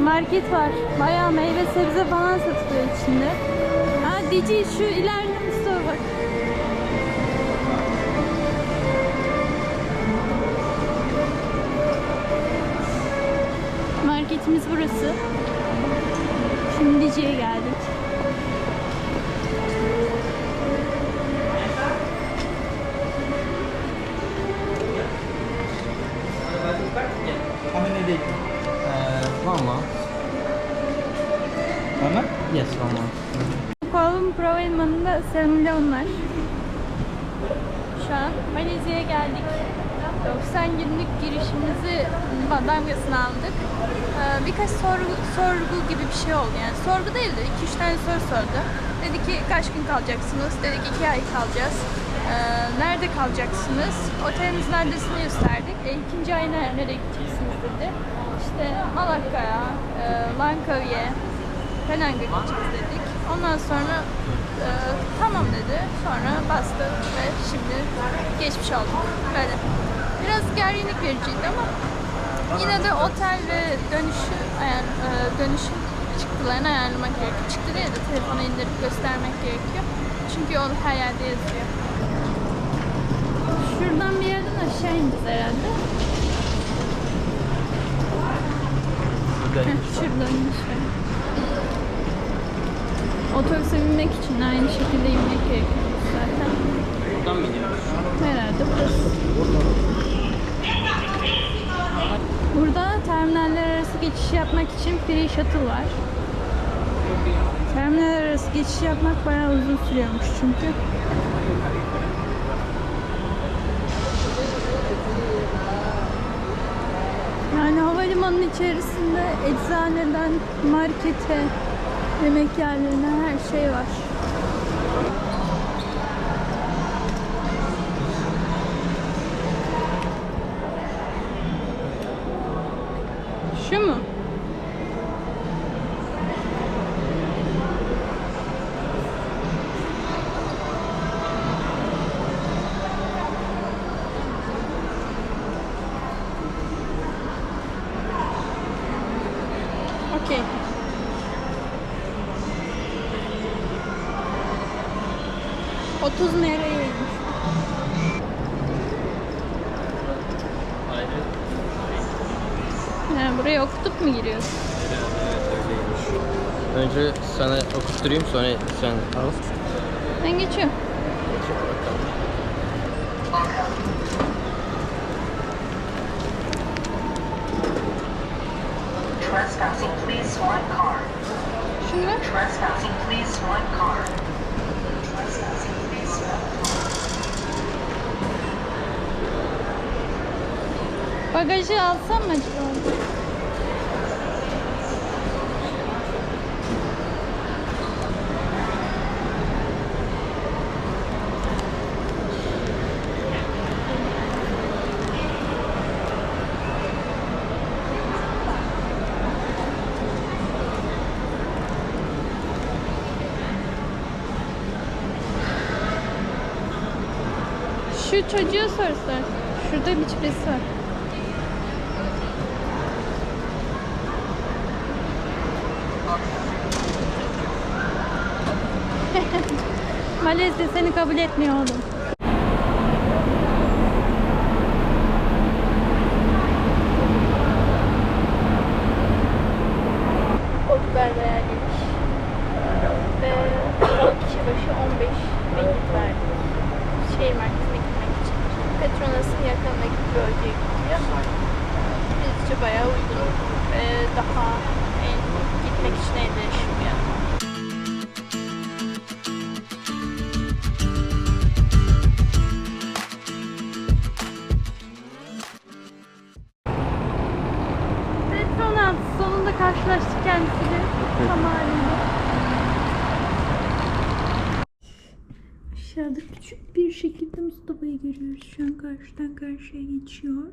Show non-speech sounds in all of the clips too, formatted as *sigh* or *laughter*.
market var. Bayağı meyve sebze falan satılıyor içinde. Ha Dici şu ileride Mustafa bak. Marketimiz burası. Şimdi Dici'ye geldik. How many days? Uh, one month. Yes, one month. Kuala Lumpur Havalimanı'nda seremonyonlar. Şu an Malezya'ya geldik. 90 günlük girişimizi damgasını aldık. Ee, Birkaç sorgu, sorgu gibi bir şey oldu yani. Sorgu değil de 2-3 tane soru sordu. Dedi ki kaç gün kalacaksınız? Dedik 2 ay kalacağız. Ee, nerede kalacaksınız? Otelimizin adresini gösterdik. E, ikinci ay nereye, gideceksiniz dedi. İşte Malakka'ya, e, Langkawi'ye, Penang'a gideceğiz dedik. Ondan sonra e, tamam dedi. Sonra bastı ve şimdi geçmiş olduk. Böyle. Biraz gerginlik vericiydi ama yine de otel ve dönüşü ayar, e, dönüşün çıktılarını ayarlamak gerekiyor. Çıktı değil de telefona indirip göstermek gerekiyor. Çünkü o her yerde yazıyor. Şuradan bir yerden aşağı ineceğiz herhalde. Heh, şuradan. Otobüse binmek için aynı şekilde inmek gerekiyor zaten. Buradan mı gidiyoruz? Herhalde burası. Burada terminaller arası geçiş yapmak için free shuttle var. Terminaller arası geçiş yapmak bayağı uzun sürüyormuş çünkü. Yani havalimanının içerisinde eczaneden markete, yemek yerlerine her şey var. Şu mu? 30 nereye? Yani buraya okutup mu giriyorsun? Önce sana okutturayım sonra sen al. Ben geçiyorum. Trespassing, please swipe card. Şimdi? Trespassing. Bagajı alsam mı acaba? Şu çocuğu sorsan. Şurada bir birisi var. Malezya seni kabul etmiyor oğlum. Koltuklar bayağı geniş. Ve kişi başı 15 ringgit verdik. Şehir merkezine gitmek için. Petronas'ın yakınındaki bölgeye gidiyor. Bizce bayağı uygun ve daha en gitmek için elverişli bir yer. Aşağıda küçük bir şekilde Mustafa'yı görüyoruz. Şu an karşıdan karşıya geçiyor.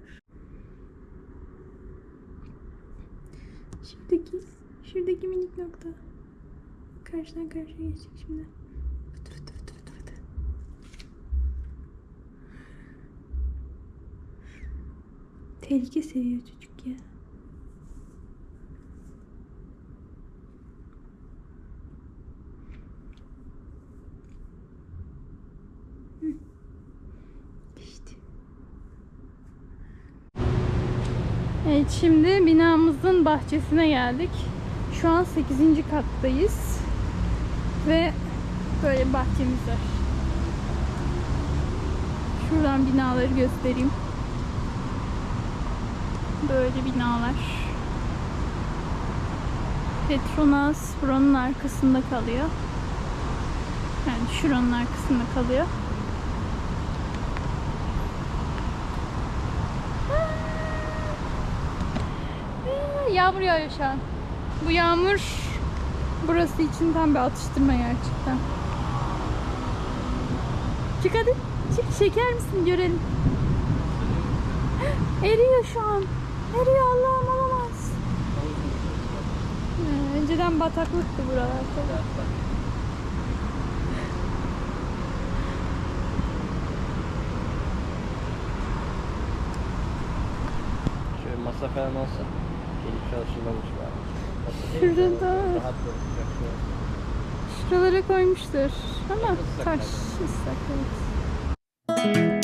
Şuradaki, şuradaki minik nokta. Karşıdan karşıya geçecek şimdi. Fıtı fıtı fıtı fıtı fıtı. Tehlike seviyor çocuk ya. Evet şimdi binamızın bahçesine geldik. Şu an 8. kattayız. Ve böyle bahçemiz var. Şuradan binaları göstereyim. Böyle binalar. Petronas buranın arkasında kalıyor. Yani şuranın arkasında kalıyor. Yağmur yağıyor şu an. Bu yağmur burası için tam bir atıştırma gerçekten. Çık hadi. Çık şeker misin görelim. *gasps* Eriyor şu an. Eriyor Allah'ım olamaz. Ee, önceden bataklıktı buralar. Şöyle masa falan olsa gelip çalışılmamış var. Şurada an. şuralara koymuşlar. Ama taş ıslak evet.